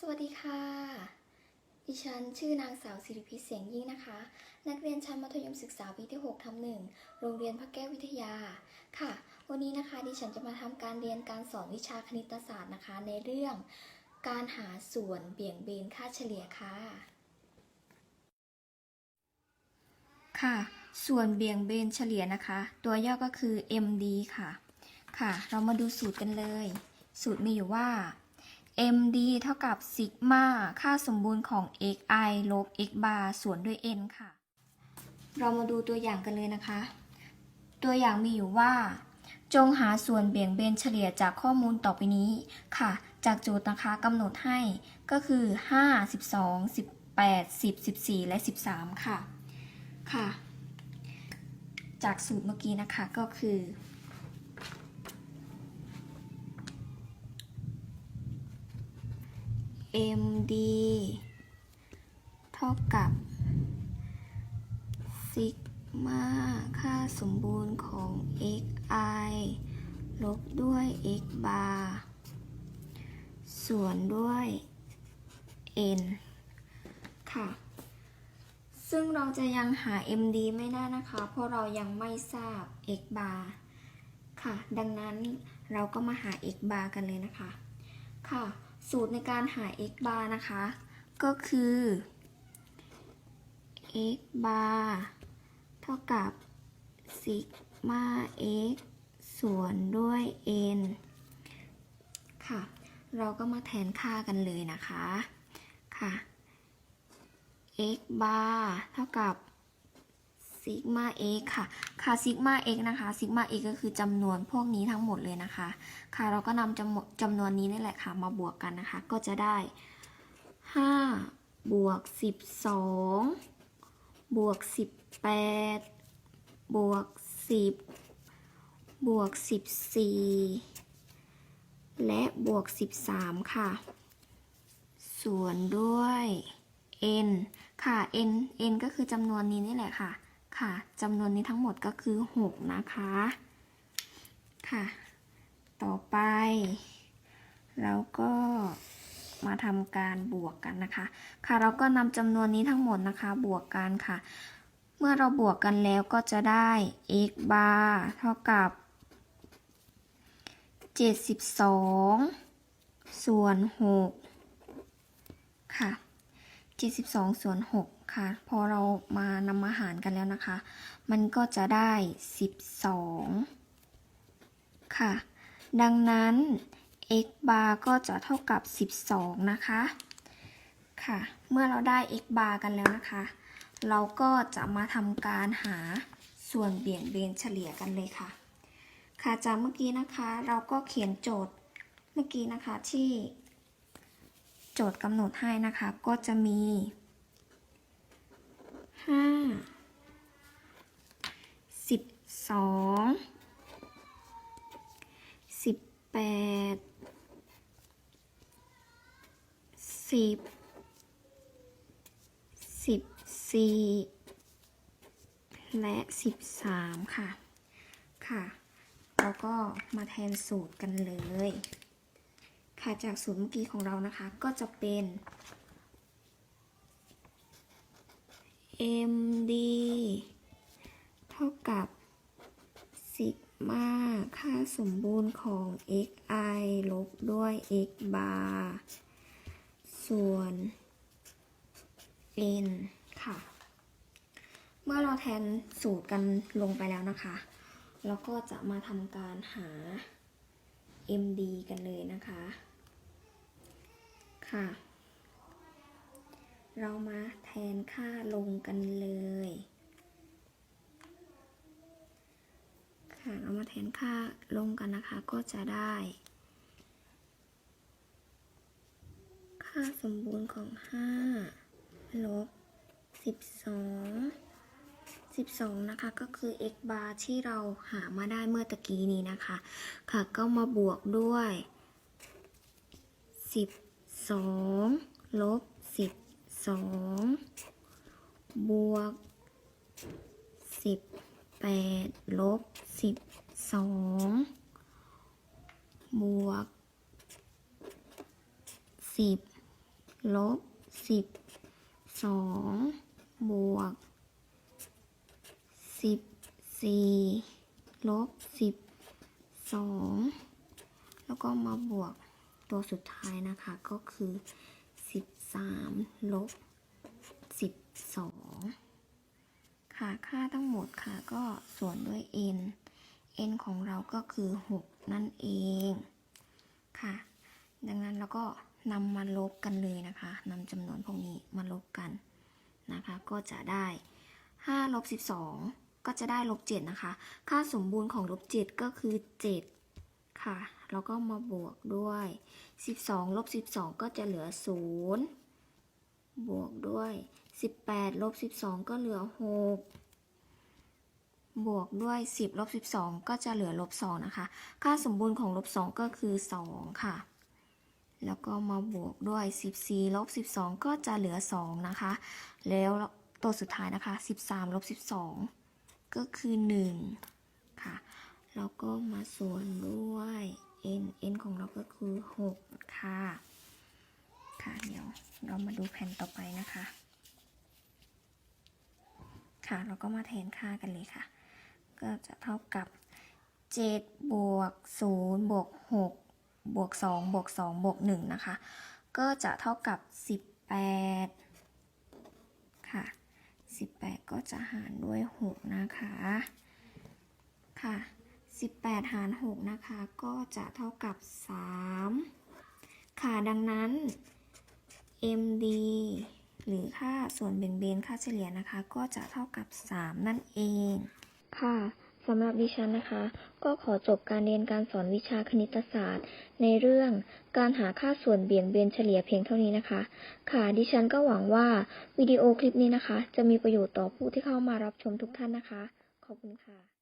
สวัสดีค่ะ ดิฉันชื่อนางสาวสิริพิษเสียงยิ่งนะคะ นักเรียนชั้นมัธยมศึกษาปีที่6ทับหนึ่งโรงเรียนพระแก้ววิทยา ค่ะ วันนี้นะคะดิฉันจะมาทำการเรียนการสอนวิชาคณิตศาสตร์นะคะ ในเรื่องการหาส่วนเบี่ยงเบนค่าเฉลี่ยค่ะ ค่ะ ส่วนเบี่ยงเบนเฉลี่ยนะคะ ตัวย่อก็คือ MD ค่ะ ค่ะ เรามาดูสูตรกันเลย สูตรมีอยู่ว่า MD เท่ากับซิกมาค่าสมบูรณ์ของ xi ลบ x bar ส่วนด้วย n ค่ะ เรามาดูตัวอย่างกันเลยนะคะ ตัวอย่างมีอยู่ว่า จงหาส่วนเบี่ยงเบนเฉลี่ยจากข้อมูลต่อไปนี้ค่ะ จากโจทย์นะคะกำหนดให้ก็คือ 5 12 18 10 14 และ 13 ค่ะ ค่ะ จากสูตรเมื่อกี้นะคะก็คือ MD เท่ากับซิกมาค่าสมบูรณ์ของ xi ลบด้วย x bar ส่วนด้วย n ค่ะ ซึ่งเราจะยังหา MD ไม่ได้นะคะ เพราะเรายังไม่ทราบ x bar ค่ะ ดังนั้นเราก็มาหา x bar กันเลยนะคะ ค่ะ สูตรในการหา x bar นะคะ ก็คือ x bar เท่ากับซิกมา x ส่วนด้วย n ค่ะ เราก็มาแทนค่ากันเลยนะคะ ค่ะ x bar เท่ากับ ซิกมา x ค่ะ ค่ะซิกมา x นะคะซิกมา x ก็คือจำนวนพวกนี้ทั้งหมดเลยนะคะ ค่ะเราก็นำจำนวนจำนวนนี้นี่แหละค่ะ มาบวกกันนะคะ ก็จะได้ 5 บวก 12 บวก 18 บวก 10 บวก 14 และบวก 13 ค่ะ ส่วนด้วย n ค่ะ n n ก็คือจำนวนนี้นี่แหละค่ะ ค่ะจำนวนนี้ทั้งหมดก็คือ 6 นะคะค่ะ ต่อไปเราก็มาทำการบวกกันนะคะ ค่ะเราก็นำจำนวนนี้ทั้งหมดนะคะ บวกกันค่ะ เมื่อเราบวกกันแล้วก็จะได้ x bar เท่ากับ 72 ส่วน 6 ค่ะ 72 ส่วน 6 ค่ะ พอเรามานำมาหารกันแล้วนะคะ มันก็จะได้ 12 ค่ะ ดังนั้น x bar ก็จะเท่ากับ 12 นะคะ ค่ะ เมื่อเราได้ x bar กันแล้วนะคะ เราก็จะมาทำการหาส่วนเบี่ยงเบนเฉลี่ยกันเลยค่ะ ค่ะ จากเมื่อกี้นะคะเราก็เขียนโจทย์เมื่อกี้นะคะที่ โจทย์กำหนดให้นะคะ ก็จะมี 5 12 18 10 14และ13ค่ะ ค่ะ แล้วก็มาแทนสูตรกันเลย ค่ะจากสูตรเมื่อกี้ของเรานะคะ ก็จะเป็น md เท่ากับ ซิกมาค่าสมบูรณ์ของ xi ลบด้วย x bar ส่วน n ค่ะ เมื่อเราแทนสูตรกันลงไปแล้วนะคะ เราก็จะมาทำการหา md กันเลยนะคะ ค่ะ เรามาแทนค่าลงกันเลย ค่ะเรามาแทนค่าลงกันนะคะ ก็จะได้ ค่าสมบูรณ์ของ5ลบ12 12 นะคะ ก็คือ x bar ที่เราหามาได้เมื่อตะกี้นี้นะคะ ค่ะ ก็มาบวกด้วย 12 ลบ 12 บวก 18ลบ12บสองบวก10ลบสิบสองบวกสิบสี่ลบสิบสองแล้วก็มาบวกตัวสุดท้ายนะคะก็คือสิบสามลบสิบสอง ค่ะค่าทั้งหมดค่ะก็ส่วนด้วย n n ของเราก็คือ 6 นั่นเองค่ะ ดังนั้นเราก็นำมาลบกันเลยนะคะนำจำนวนพวกนี้มาลบกันนะคะ ก็จะได้5ลบ12 ก็จะได้ลบ7นะคะ ค่าสมบูรณ์ของลบ7ก็คือ 7 ค่ะ แล้วก็มาบวกด้วย 12ลบ12 ก็จะเหลือ 0 บวกด้วย 18 ลบ 12 ก็เหลือ 6 บวกด้วย 10 ลบ 12 ก็จะเหลือลบ 2 นะคะ ค่าสมบูรณ์ของลบ 2 ก็คือ 2 ค่ะ แล้วก็มาบวกด้วย 14 ลบ 12 ก็จะเหลือ 2 นะคะ แล้วตัวสุดท้ายนะคะ 13 ลบ 12 ก็คือ 1 ค่ะ แล้วก็มาส่วนด้วย n n ของเราก็คือ 6 ค่ะ เดี๋ยวเรามาดูแผ่นต่อไปนะคะ ค่ะเราก็มาแทนค่ากันเลยค่ะ ก็จะเท่ากับ7บวก0บวก6บวก2บวก2บวก1นะคะ ก็จะเท่ากับ 18 ค่ะ 18 ก็จะหารด้วย 6 นะคะ ค่ะ 18 หาร 6 นะคะ ก็จะเท่ากับ 3 ค่ะ ดังนั้น MD หรือค่าส่วนเบี่ยงเบนค่าเฉลี่ยนะคะ ก็จะเท่ากับ 3 นั่นเอง ค่ะสำหรับดิฉันนะคะ ก็ขอจบการเรียนการสอนวิชาคณิตศาสตร์ ในเรื่องการหาค่าส่วนเบี่ยงเบนเฉลี่ยเพียงเท่านี้นะคะ ค่ะ ดิฉันก็หวังว่าวิดีโอคลิปนี้นะคะ จะมีประโยชน์ต่อผู้ที่เข้ามารับชมทุกท่านนะคะ ขอบคุณค่ะ